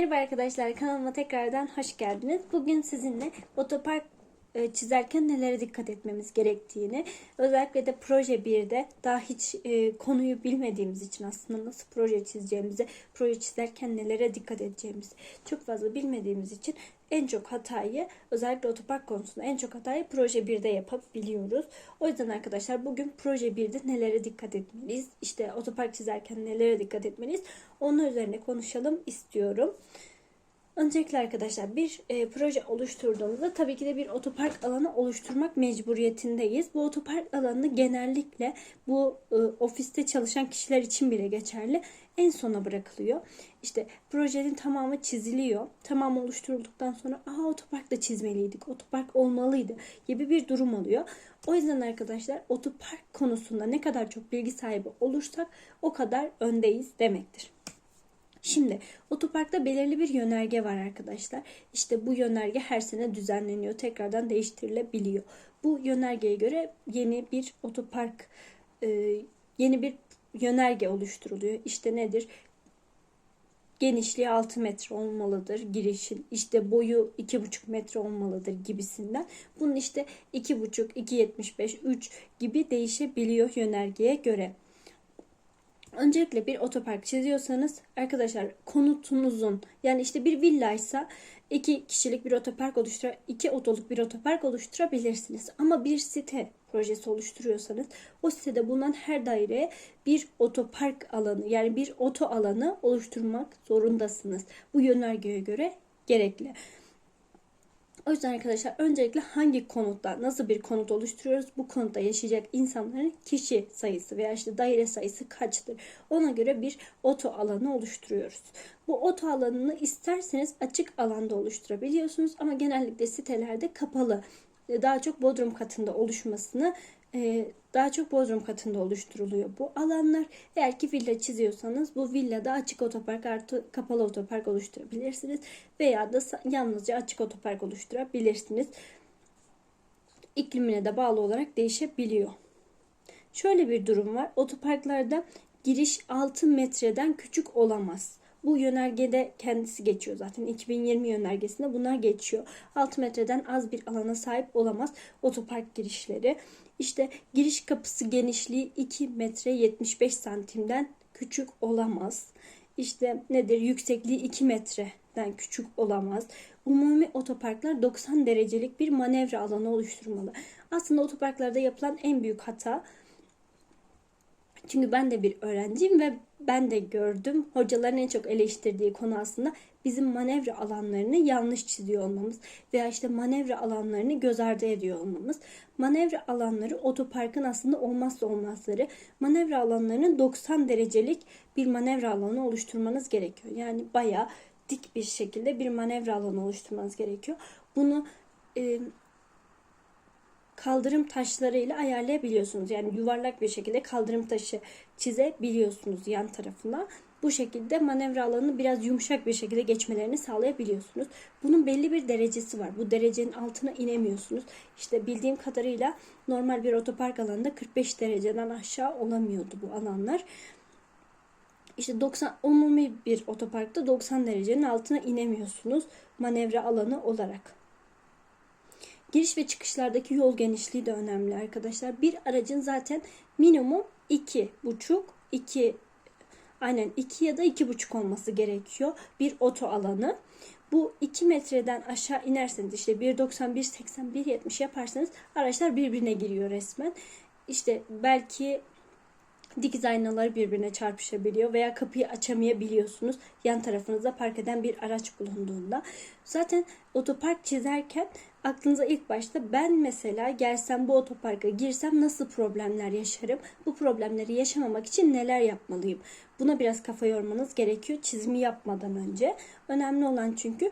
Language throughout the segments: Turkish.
Merhaba arkadaşlar kanalıma tekrardan hoş geldiniz. Bugün sizinle otopark çizerken nelere dikkat etmemiz gerektiğini özellikle de proje 1'de daha hiç e, konuyu bilmediğimiz için aslında nasıl proje çizeceğimizi, proje çizerken nelere dikkat edeceğimizi çok fazla bilmediğimiz için en çok hatayı özellikle otopark konusunda en çok hatayı proje 1'de yapabiliyoruz. O yüzden arkadaşlar bugün proje 1'de nelere dikkat etmeliyiz? İşte otopark çizerken nelere dikkat etmeliyiz? Onun üzerine konuşalım istiyorum. Öncelikle arkadaşlar bir e, proje oluşturduğumuzda tabii ki de bir otopark alanı oluşturmak mecburiyetindeyiz. Bu otopark alanı genellikle bu e, ofiste çalışan kişiler için bile geçerli. En sona bırakılıyor. İşte projenin tamamı çiziliyor. Tamam oluşturulduktan sonra aa otopark da çizmeliydik. Otopark olmalıydı gibi bir durum oluyor. O yüzden arkadaşlar otopark konusunda ne kadar çok bilgi sahibi olursak o kadar öndeyiz demektir. Şimdi otoparkta belirli bir yönerge var arkadaşlar. İşte bu yönerge her sene düzenleniyor. Tekrardan değiştirilebiliyor. Bu yönergeye göre yeni bir otopark e, yeni bir yönerge oluşturuluyor. İşte nedir? Genişliği 6 metre olmalıdır girişin. İşte boyu 2,5 metre olmalıdır gibisinden. Bunun işte 2,5, 2,75, 3 gibi değişebiliyor yönergeye göre. Öncelikle bir otopark çiziyorsanız arkadaşlar konutunuzun yani işte bir villaysa iki kişilik bir otopark oluştura iki otoluk bir otopark oluşturabilirsiniz. Ama bir site projesi oluşturuyorsanız o sitede bulunan her daireye bir otopark alanı yani bir oto alanı oluşturmak zorundasınız. Bu yönergeye göre gerekli. O yüzden arkadaşlar öncelikle hangi konutta nasıl bir konut oluşturuyoruz? Bu konutta yaşayacak insanların kişi sayısı veya işte daire sayısı kaçtır? Ona göre bir oto alanı oluşturuyoruz. Bu oto alanını isterseniz açık alanda oluşturabiliyorsunuz ama genellikle sitelerde kapalı daha çok bodrum katında oluşmasını daha çok bodrum katında oluşturuluyor bu alanlar. Eğer ki villa çiziyorsanız bu villada açık otopark artı kapalı otopark oluşturabilirsiniz. Veya da yalnızca açık otopark oluşturabilirsiniz. İklimine de bağlı olarak değişebiliyor. Şöyle bir durum var. Otoparklarda giriş 6 metreden küçük olamaz. Bu yönergede kendisi geçiyor zaten. 2020 yönergesinde bunlar geçiyor. 6 metreden az bir alana sahip olamaz otopark girişleri. İşte giriş kapısı genişliği 2 metre 75 santimden küçük olamaz. İşte nedir? Yüksekliği 2 metreden küçük olamaz. Umumi otoparklar 90 derecelik bir manevra alanı oluşturmalı. Aslında otoparklarda yapılan en büyük hata çünkü ben de bir öğrenciyim ve ben de gördüm. Hocaların en çok eleştirdiği konu aslında bizim manevra alanlarını yanlış çiziyor olmamız veya işte manevra alanlarını göz ardı ediyor olmamız. Manevra alanları otoparkın aslında olmazsa olmazları. Manevra alanlarının 90 derecelik bir manevra alanı oluşturmanız gerekiyor. Yani bayağı dik bir şekilde bir manevra alanı oluşturmanız gerekiyor. Bunu e, kaldırım taşlarıyla ayarlayabiliyorsunuz. Yani yuvarlak bir şekilde kaldırım taşı çizebiliyorsunuz yan tarafına. Bu şekilde manevra alanını biraz yumuşak bir şekilde geçmelerini sağlayabiliyorsunuz. Bunun belli bir derecesi var. Bu derecenin altına inemiyorsunuz. İşte bildiğim kadarıyla normal bir otopark alanında 45 dereceden aşağı olamıyordu bu alanlar. İşte 90 umumi bir otoparkta 90 derecenin altına inemiyorsunuz manevra alanı olarak. Giriş ve çıkışlardaki yol genişliği de önemli arkadaşlar. Bir aracın zaten minimum 2,5 2 aynen 2 ya da 2,5 olması gerekiyor bir oto alanı. Bu 2 metreden aşağı inerseniz işte 1.90 1.80 1.70 yaparsanız araçlar birbirine giriyor resmen. İşte belki dikiz aynaları birbirine çarpışabiliyor veya kapıyı açamayabiliyorsunuz yan tarafınızda park eden bir araç bulunduğunda. Zaten otopark çizerken aklınıza ilk başta ben mesela gelsem bu otoparka girsem nasıl problemler yaşarım? Bu problemleri yaşamamak için neler yapmalıyım? Buna biraz kafa yormanız gerekiyor çizimi yapmadan önce. Önemli olan çünkü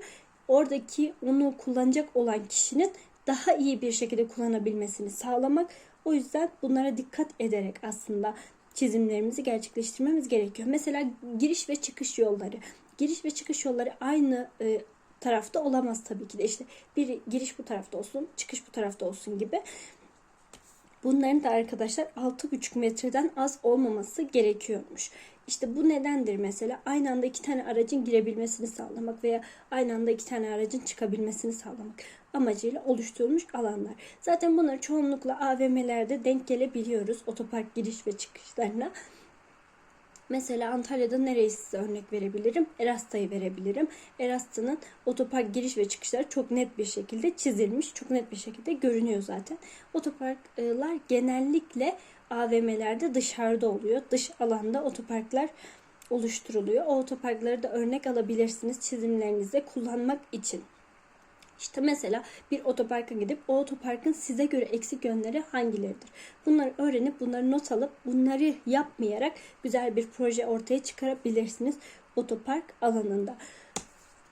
oradaki onu kullanacak olan kişinin daha iyi bir şekilde kullanabilmesini sağlamak. O yüzden bunlara dikkat ederek aslında çizimlerimizi gerçekleştirmemiz gerekiyor. Mesela giriş ve çıkış yolları. Giriş ve çıkış yolları aynı e, tarafta olamaz tabii ki de. İşte bir giriş bu tarafta olsun, çıkış bu tarafta olsun gibi. Bunların da arkadaşlar 6,5 metreden az olmaması gerekiyormuş. İşte bu nedendir mesela aynı anda iki tane aracın girebilmesini sağlamak veya aynı anda iki tane aracın çıkabilmesini sağlamak amacıyla oluşturulmuş alanlar. Zaten bunları çoğunlukla AVM'lerde denk gelebiliyoruz otopark giriş ve çıkışlarına. Mesela Antalya'da nereyi size örnek verebilirim? Erasta'yı verebilirim. Erasta'nın otopark giriş ve çıkışları çok net bir şekilde çizilmiş. Çok net bir şekilde görünüyor zaten. Otoparklar genellikle AVM'lerde dışarıda oluyor. Dış alanda otoparklar oluşturuluyor. O otoparkları da örnek alabilirsiniz çizimlerinizde kullanmak için. İşte mesela bir otoparka gidip o otoparkın size göre eksik yönleri hangileridir? Bunları öğrenip bunları not alıp bunları yapmayarak güzel bir proje ortaya çıkarabilirsiniz otopark alanında.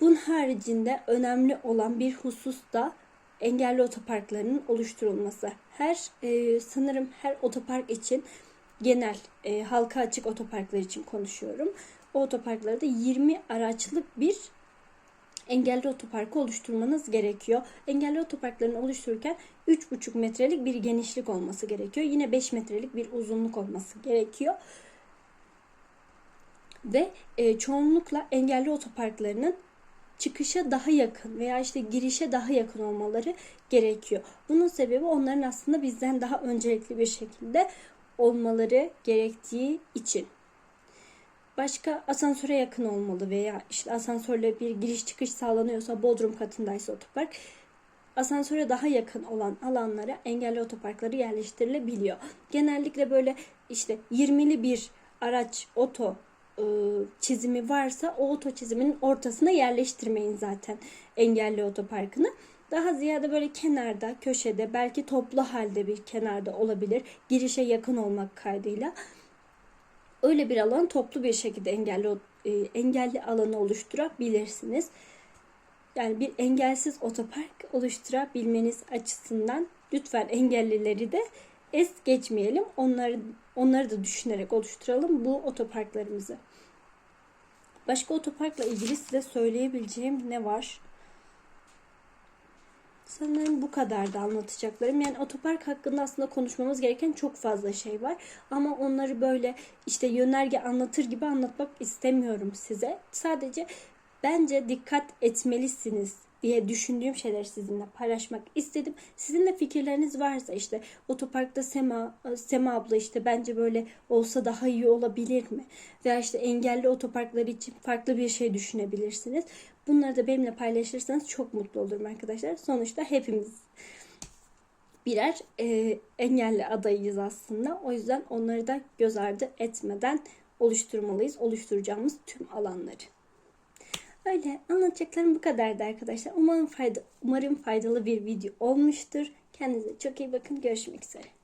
Bunun haricinde önemli olan bir husus da engelli otoparklarının oluşturulması. Her e, sanırım her otopark için genel e, halka açık otoparklar için konuşuyorum. O otoparklarda 20 araçlık bir engelli otoparkı oluşturmanız gerekiyor. Engelli otoparklarını oluştururken 3,5 metrelik bir genişlik olması gerekiyor. Yine 5 metrelik bir uzunluk olması gerekiyor. Ve e, çoğunlukla engelli otoparklarının çıkışa daha yakın veya işte girişe daha yakın olmaları gerekiyor. Bunun sebebi onların aslında bizden daha öncelikli bir şekilde olmaları gerektiği için. Başka asansöre yakın olmalı veya işte asansörle bir giriş çıkış sağlanıyorsa bodrum katındaysa otopark asansöre daha yakın olan alanlara engelli otoparkları yerleştirilebiliyor. Genellikle böyle işte 20'li bir araç oto e, çizimi varsa o oto çiziminin ortasına yerleştirmeyin zaten engelli otoparkını. Daha ziyade böyle kenarda, köşede, belki toplu halde bir kenarda olabilir. Girişe yakın olmak kaydıyla. Öyle bir alan toplu bir şekilde engelli e, engelli alanı oluşturabilirsiniz. Yani bir engelsiz otopark oluşturabilmeniz açısından lütfen engellileri de es geçmeyelim. Onları onları da düşünerek oluşturalım bu otoparklarımızı. Başka otoparkla ilgili size söyleyebileceğim ne var? Sanırım bu kadar da anlatacaklarım. Yani otopark hakkında aslında konuşmamız gereken çok fazla şey var. Ama onları böyle işte yönerge anlatır gibi anlatmak istemiyorum size. Sadece bence dikkat etmelisiniz diye düşündüğüm şeyleri sizinle paylaşmak istedim. Sizin de fikirleriniz varsa işte otoparkta Sema Sema abla işte bence böyle olsa daha iyi olabilir mi? Veya işte engelli otoparklar için farklı bir şey düşünebilirsiniz. Bunları da benimle paylaşırsanız çok mutlu olurum arkadaşlar. Sonuçta hepimiz birer e, engelli adayıyız aslında. O yüzden onları da göz ardı etmeden oluşturmalıyız. Oluşturacağımız tüm alanları. Öyle anlatacaklarım bu kadardı arkadaşlar. Umarım fayda, umarım faydalı bir video olmuştur. Kendinize çok iyi bakın. Görüşmek üzere.